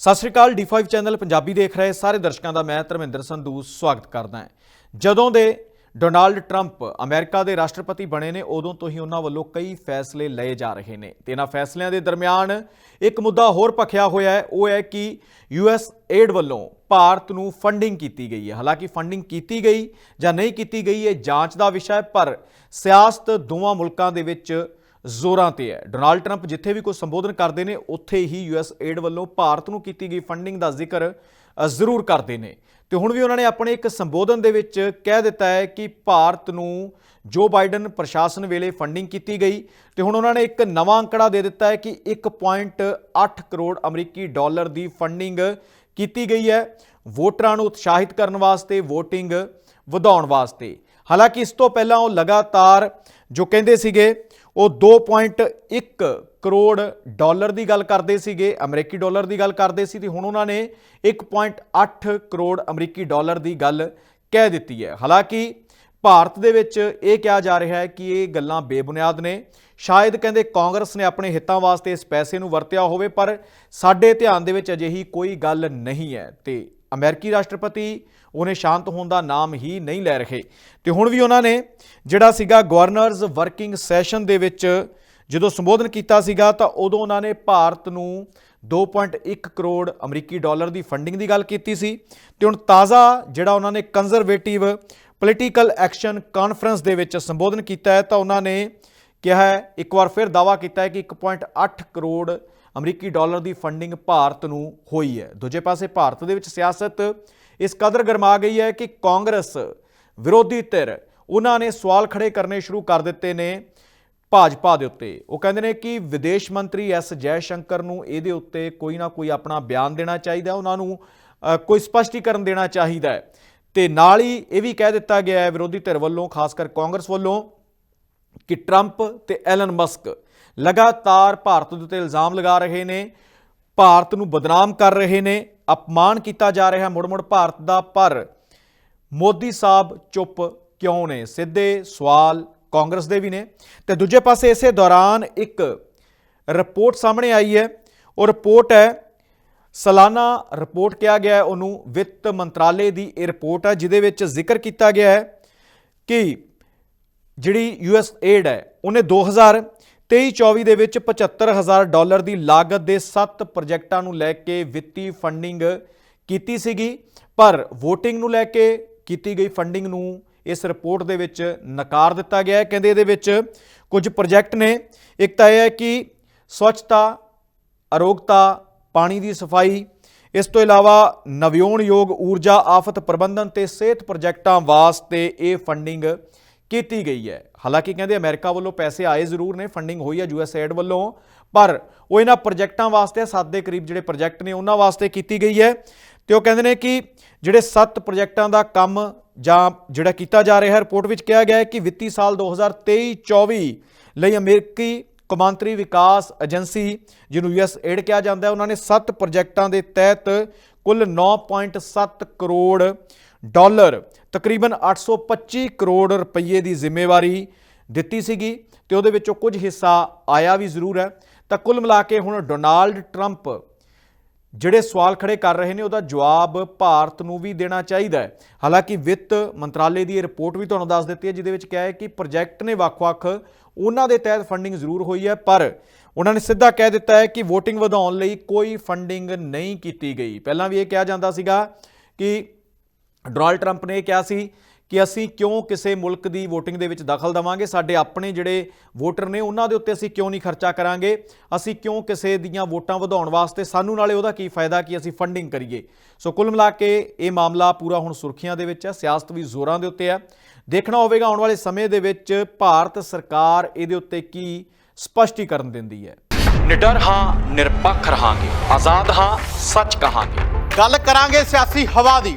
ਸਤਿ ਸ਼੍ਰੀ ਅਕਾਲ D5 channel Punjabi ਦੇਖ ਰਹੇ ਸਾਰੇ ਦਰਸ਼ਕਾਂ ਦਾ ਮੈਂ ਧਰਮਿੰਦਰ ਸੰਧੂ ਸਵਾਗਤ ਕਰਦਾ ਹਾਂ। ਜਦੋਂ ਦੇ ਡੋਨਾਲਡ ਟਰੰਪ ਅਮਰੀਕਾ ਦੇ ਰਾਸ਼ਟਰਪਤੀ ਬਣੇ ਨੇ, ਉਦੋਂ ਤੋਂ ਹੀ ਉਹਨਾਂ ਵੱਲੋਂ ਕਈ ਫੈਸਲੇ ਲਏ ਜਾ ਰਹੇ ਨੇ। ਤੇ ਇਹਨਾਂ ਫੈਸਲਿਆਂ ਦੇ ਦਰਮਿਆਨ ਇੱਕ ਮੁੱਦਾ ਹੋਰ ਪਖਿਆ ਹੋਇਆ ਹੈ, ਉਹ ਹੈ ਕਿ ਯੂਐਸ ਏਡ ਵੱਲੋਂ ਭਾਰਤ ਨੂੰ ਫੰਡਿੰਗ ਕੀਤੀ ਗਈ ਹੈ। ਹਾਲਾਂਕਿ ਫੰਡਿੰਗ ਕੀਤੀ ਗਈ ਜਾਂ ਨਹੀਂ ਕੀਤੀ ਗਈ, ਇਹ ਜਾਂਚ ਦਾ ਵਿਸ਼ਾ ਹੈ, ਪਰ ਸਿਆਸਤ ਦੋਵਾਂ ਮੁਲਕਾਂ ਦੇ ਵਿੱਚ ਜ਼ੋਰਾਂ ਤੇ ਹੈ। ਡੋਨਾਲਡ ਟਰੰਪ ਜਿੱਥੇ ਵੀ ਕੋਈ ਸੰਬੋਧਨ ਕਰਦੇ ਨੇ, ਉੱਥੇ ਹੀ ਯੂਐਸ ਏਡ ਵੱਲੋਂ ਭਾਰਤ ਨੂੰ ਕੀਤੀ ਗਈ ਫੰਡਿੰਗ ਦਾ ਜ਼ਿਕਰ ਜ਼ਰੂਰ ਕਰਦੇ ਨੇ। ਤੇ ਹੁਣ ਵੀ ਉਹਨਾਂ ਨੇ ਆਪਣੇ ਇੱਕ ਸੰਬੋਧਨ ਦੇ ਵਿੱਚ ਕਹਿ ਦਿੱਤਾ ਹੈ ਕਿ ਭਾਰਤ ਨੂੰ ਜੋ ਬਾਈਡਨ ਪ੍ਰਸ਼ਾਸਨ ਵੇਲੇ ਫੰਡਿੰਗ ਕੀਤੀ ਗਈ, ਤੇ ਹੁਣ ਉਹਨਾਂ ਨੇ ਇੱਕ ਨਵਾਂ ਅੰਕੜਾ ਦੇ ਦਿੱਤਾ ਹੈ ਕਿ 1.8 ਕਰੋੜ ਅਮਰੀਕੀ ਡਾਲਰ ਦੀ ਫੰਡਿੰਗ ਕੀਤੀ ਗਈ ਹੈ, ਵੋਟਰਾਂ ਨੂੰ ਉਤਸ਼ਾਹਿਤ ਕਰਨ ਵਾਸਤੇ VOTING ਵਧਾਉਣ ਵਾਸਤੇ। ਹਾਲਾਂਕਿ ਇਸ ਤੋਂ ਪਹਿਲਾਂ ਉਹ ਲਗਾਤਾਰ ਜੋ ਕਹਿੰਦੇ ਸੀਗੇ ਉਹ 2.1 ਕਰੋੜ ਡਾਲਰ ਦੀ ਗੱਲ ਕਰਦੇ ਸੀਗੇ, ਅਮਰੀਕੀ ਡਾਲਰ ਦੀ ਗੱਲ ਕਰਦੇ ਸੀ ਤੇ ਹੁਣ ਉਹਨਾਂ ਨੇ 1.8 ਕਰੋੜ ਅਮਰੀਕੀ ਡਾਲਰ ਦੀ ਗੱਲ ਕਹਿ ਦਿੱਤੀ ਹੈ। ਹਾਲਾਂਕਿ ਭਾਰਤ ਦੇ ਵਿੱਚ ਇਹ ਕਿਹਾ ਜਾ ਰਿਹਾ ਹੈ ਕਿ ਇਹ ਗੱਲਾਂ ਬੇਬੁਨਿਆਦ ਨੇ। ਸ਼ਾਇਦ ਕਹਿੰਦੇ ਕਾਂਗਰਸ ਨੇ ਆਪਣੇ ਹਿੱਤਾਂ ਵਾਸਤੇ ਇਸ ਪੈਸੇ ਨੂੰ ਵਰਤਿਆ ਹੋਵੇ, ਪਰ ਸਾਡੇ ਧਿਆਨ ਦੇ ਵਿੱਚ ਅਜਿਹੀ ਕੋਈ ਗੱਲ ਨਹੀਂ ਹੈ ਤੇ ਅਮਰੀਕੀ ਰਾਸ਼ਟਰਪਤੀ, ਉਹਨੇ ਸ਼ਾਂਤ ਹੋਣ ਦਾ ਨਾਮ ਹੀ ਨਹੀਂ ਲੈ ਰਹੇ। ਤੇ ਹੁਣ ਵੀ ਉਹਨਾਂ ਨੇ, ਜਿਹੜਾ ਸੀਗਾ ਗਵਰਨਰਸ ਵਰਕਿੰਗ ਸੈਸ਼ਨ ਦੇ ਵਿੱਚ ਜਦੋਂ ਸੰਬੋਧਨ ਕੀਤਾ ਸੀਗਾ, ਤਾਂ ਉਦੋਂ ਉਹਨਾਂ ਨੇ ਭਾਰਤ ਨੂੰ 2.1 ਕਰੋੜ ਅਮਰੀਕੀ ਡਾਲਰ ਦੀ ਫੰਡਿੰਗ ਦੀ ਗੱਲ ਕੀਤੀ ਸੀ। ਤੇ ਹੁਣ ਤਾਜ਼ਾ ਜਿਹੜਾ ਉਹਨਾਂ ਨੇ ਕੰਜ਼ਰਵੇਟਿਵ ਪੋਲੀਟੀਕਲ ਐਕਸ਼ਨ ਕਾਨਫਰੰਸ ਦੇ ਵਿੱਚ ਸੰਬੋਧਨ ਕੀਤਾ ਹੈ, ਤਾਂ ਉਹਨਾਂ ਨੇ ਕਿਹਾ ਹੈ, ਇੱਕ ਵਾਰ ਫਿਰ ਦਾਵਾ ਕੀਤਾ ਹੈ ਕਿ 1.8 ਕਰੋੜ ਅਮਰੀਕੀ ਡਾਲਰ ਦੀ ਫੰਡਿੰਗ ਭਾਰਤ ਨੂੰ ਹੋਈ ਹੈ। ਦੂਜੇ ਪਾਸੇ ਭਾਰਤ ਦੇ ਵਿੱਚ ਸਿਆਸਤ ਇਸ ਕਦਰ ਗਰਮਾ ਗਈ ਹੈ ਕਿ ਕਾਂਗਰਸ ਵਿਰੋਧੀ ਧਿਰ ਉਹਨਾਂ ਨੇ ਸਵਾਲ ਖੜੇ ਕਰਨੇ ਸ਼ੁਰੂ ਕਰ ਦਿੱਤੇ ਨੇ ਭਾਜਪਾ ਦੇ ਉੱਤੇ। ਉਹ ਕਹਿੰਦੇ ਨੇ ਕਿ ਵਿਦੇਸ਼ ਮੰਤਰੀ ਐਸ ਜੈ ਸ਼ੰਕਰ ਨੂੰ ਇਹਦੇ ਉੱਤੇ ਕੋਈ ਨਾ ਕੋਈ ਆਪਣਾ ਬਿਆਨ ਦੇਣਾ ਚਾਹੀਦਾ, ਉਹਨਾਂ ਨੂੰ ਕੋਈ ਸਪਸ਼ਟੀਕਰਨ ਦੇਣਾ ਚਾਹੀਦਾ ਹੈ। ਤੇ ਨਾਲ ਹੀ ਇਹ ਵੀ ਕਹਿ ਦਿੱਤਾ ਗਿਆ ਹੈ ਵਿਰੋਧੀ ਧਿਰ ਵੱਲੋਂ ਖਾਸ ਕਰ ਕਾਂਗਰਸ ਵੱਲੋਂ, ਕਿ ਟਰੰਪ ਤੇ ਐਲਨ ਮਸਕ ਲਗਾਤਾਰ ਭਾਰਤ ਦੇ ਉੱਤੇ ਇਲਜ਼ਾਮ ਲਗਾ ਰਹੇ ਨੇ, ਭਾਰਤ ਨੂੰ ਬਦਨਾਮ ਕਰ ਰਹੇ ਨੇ, ਅਪਮਾਨ ਕੀਤਾ ਜਾ ਰਿਹਾ ਮੁੜ-ਮੁੜ ਭਾਰਤ ਦਾ, ਪਰ ਮੋਦੀ ਸਾਹਿਬ ਚੁੱਪ ਕਿਉਂ ਨੇ? ਸਿੱਧੇ ਸਵਾਲ ਕਾਂਗਰਸ ਦੇ ਵੀ ਨੇ। ਤੇ ਦੂਜੇ ਪਾਸੇ ਇਸੇ ਦੌਰਾਨ ਇੱਕ ਰਿਪੋਰਟ ਸਾਹਮਣੇ ਆਈ ਹੈ। ਉਹ ਰਿਪੋਰਟ ਹੈ, ਸਾਲਾਨਾ ਰਿਪੋਰਟ ਕਿਹਾ ਗਿਆ ਉਹਨੂੰ ਵਿੱਤ ਮੰਤਰਾਲੇ ਦੀ ਇਹ ਰਿਪੋਰਟ ਹੈ, ਜਿਹਦੇ ਵਿੱਚ ਜ਼ਿਕਰ ਕੀਤਾ ਗਿਆ ਹੈ ਕਿ ਜਿਹੜੀ ਯੂਐਸ ਏਡ ਹੈ, ਉਹਨੇ 2023-24 ਦੇ ਵਿੱਚ 75000 ਡਾਲਰ ਦੀ ਲਾਗਤ ਦੇ 7 ਪ੍ਰੋਜੈਕਟਾਂ ਨੂੰ ਲੈ ਕੇ ਵਿੱਤੀ ਫੰਡਿੰਗ ਕੀਤੀ ਸੀਗੀ, ਪਰ VOTING ਨੂੰ ਲੈ ਕੇ ਕੀਤੀ ਗਈ ਫੰਡਿੰਗ ਨੂੰ ਇਸ ਰਿਪੋਰਟ ਦੇ ਵਿੱਚ ਨਕਾਰ ਦਿੱਤਾ ਗਿਆ ਹੈ। ਕਹਿੰਦੇ ਇਹਦੇ ਵਿੱਚ ਕੁਝ ਪ੍ਰੋਜੈਕਟ ਨੇ, ਇੱਕ ਤਾਂ ਇਹ ਹੈ ਕਿ ਸਵੱਛਤਾ, ਅਰੋਗਤਾ, ਪਾਣੀ ਦੀ ਸਫ਼ਾਈ, ਇਸ ਤੋਂ ਇਲਾਵਾ ਨਵਿਓਣਯੋਗ ਊਰਜਾ ਆਫਤ ਪ੍ਰਬੰਧਨ ਤੇ ਸਿਹਤ ਪ੍ਰੋਜੈਕਟਾਂ ਵਾਸਤੇ ਇਹ ਫੰਡਿੰਗ ਕੀਤੀ ਗਈ ਹੈ। ਹਾਲਾਂਕਿ ਕਹਿੰਦੇ ਅਮਰੀਕਾ ਵੱਲੋਂ ਪੈਸੇ ਆਏ ਜ਼ਰੂਰ ਨੇ ਫੰਡਿੰਗ ਹੋਈ ਹੈ ਯੂਐਸਏਡ ਵੱਲੋਂ, ਪਰ ਉਹ ਇਹਨਾਂ ਪ੍ਰੋਜੈਕਟਾਂ ਵਾਸਤੇ, ਸੱਤ ਦੇ ਕਰੀਬ ਜਿਹੜੇ ਪ੍ਰੋਜੈਕਟ ਨੇ, ਉਹਨਾਂ ਵਾਸਤੇ ਕੀਤੀ ਗਈ ਹੈ। ਤੇ ਉਹ ਕਹਿੰਦੇ ਨੇ ਕਿ ਜਿਹੜੇ ਸੱਤ ਪ੍ਰੋਜੈਕਟਾਂ ਦਾ ਕੰਮ ਜਾਂ ਜਿਹੜਾ ਕੀਤਾ ਜਾ ਰਿਹਾ ਹੈ, ਰਿਪੋਰਟ ਵਿੱਚ ਕਿਹਾ ਗਿਆ ਹੈ ਕਿ ਵਿੱਤੀ ਸਾਲ 2023-24 ਲਈ ਅਮਰੀਕੀ ਕੌਮਾਂਤਰੀ ਵਿਕਾਸ ਏਜੰਸੀ, ਜਿਹਨੂੰ ਯੂਐਸ ਏਡ ਕਿਹਾ ਜਾਂਦਾ ਹੈ, ਉਹਨਾਂ ਨੇ 7 ਪ੍ਰੋਜੈਕਟਾਂ ਦੇ ਤਹਿਤ ਕੁੱਲ 9.7 ਕਰੋੜ ਡਾਲਰ ਤਕਰੀਬਨ 825 ਕਰੋੜ ਰੁਪਏ ਦੀ ਜ਼ਿੰਮੇਵਾਰੀ ਦਿੱਤੀ ਸੀਗੀ ਤੇ ਉਹਦੇ ਵਿੱਚੋਂ ਕੁਝ ਹਿੱਸਾ ਆਇਆ ਵੀ ਜ਼ਰੂਰ ਹੈ। ਤਾਂ ਕੁੱਲ ਮਿਲਾ ਕੇ ਹੁਣ ਡੋਨਾਲਡ ਟਰੰਪ ਜਿਹੜੇ ਸਵਾਲ ਖੜੇ ਕਰ ਰਹੇ ਨੇ, ਉਹਦਾ ਜਵਾਬ ਭਾਰਤ ਨੂੰ ਵੀ ਦੇਣਾ ਚਾਹੀਦਾ ਹੈ। ਹਾਲਾਂਕਿ ਵਿੱਤ ਮੰਤਰਾਲੇ ਦੀ ਇਹ ਰਿਪੋਰਟ ਵੀ ਤੁਹਾਨੂੰ ਦੱਸ ਦਿੱਤੀ ਹੈ, ਜਿਹਦੇ ਵਿੱਚ ਕਿਹਾ ਹੈ ਕਿ ਪ੍ਰੋਜੈਕਟ ਨੇ ਵੱਖ-ਵੱਖ ਉਹਨਾਂ ਦੇ ਤਹਿਤ ਫੰਡਿੰਗ ਜ਼ਰੂਰ ਹੋਈ ਹੈ, ਪਰ ਉਹਨਾਂ ਨੇ ਸਿੱਧਾ ਕਹਿ ਦਿੱਤਾ ਹੈ ਕਿ VOTING ਵਧਾਉਣ ਲਈ ਕੋਈ ਫੰਡਿੰਗ ਨਹੀਂ ਕੀਤੀ ਗਈ। ਪਹਿਲਾਂ ਵੀ ਇਹ ਕਿਹਾ ਜਾਂਦਾ ਸੀਗਾ ਕਿ ਡੋਨਾਲਡ ਟਰੰਪ ਨੇ ਇਹ ਕਿਹਾ ਸੀ ਕਿ ਅਸੀਂ ਕਿਉਂ ਕਿਸੇ ਮੁਲਕ ਦੀ VOTING ਦੇ ਵਿੱਚ ਦਖਲ ਦਵਾਂਗੇ? ਸਾਡੇ ਆਪਣੇ ਜਿਹੜੇ ਵੋਟਰ ਨੇ ਉਹਨਾਂ ਦੇ ਉੱਤੇ ਅਸੀਂ ਕਿਉਂ ਨਹੀਂ ਖਰਚਾ ਕਰਾਂਗੇ? ਅਸੀਂ ਕਿਉਂ ਕਿਸੇ ਦੀਆਂ ਵੋਟਾਂ ਵਧਾਉਣ ਵਾਸਤੇ? ਸਾਨੂੰ ਨਾਲੇ ਉਹਦਾ ਕੀ ਫਾਇਦਾ ਕਿ ਅਸੀਂ ਫੰਡਿੰਗ ਕਰੀਏ? ਸੋ ਕੁੱਲ ਮਿਲਾ ਕੇ ਇਹ ਮਾਮਲਾ ਪੂਰਾ ਹੁਣ ਸੁਰਖੀਆਂ ਦੇ ਵਿੱਚ ਹੈ ਸਿਆਸਤ ਵੀ ਜ਼ੋਰਾਂ ਦੇ ਉੱਤੇ ਹੈ। ਦੇਖਣਾ ਹੋਵੇਗਾ ਆਉਣ ਵਾਲੇ ਸਮੇਂ ਦੇ ਵਿੱਚ ਭਾਰਤ ਸਰਕਾਰ ਇਹਦੇ ਉੱਤੇ ਕੀ ਸਪਸ਼ਟੀਕਰਨ ਦਿੰਦੀ ਹੈ? ਨਿਡਰ ਹਾਂ ਨਿਰਪੱਖ ਰਹਾਂਗੇ। ਆਜ਼ਾਦ ਹਾਂ ਸੱਚ ਕਹਾਂਗੇ। ਗੱਲ ਕਰਾਂਗੇ ਸਿਆਸੀ ਹਵਾ ਦੀ।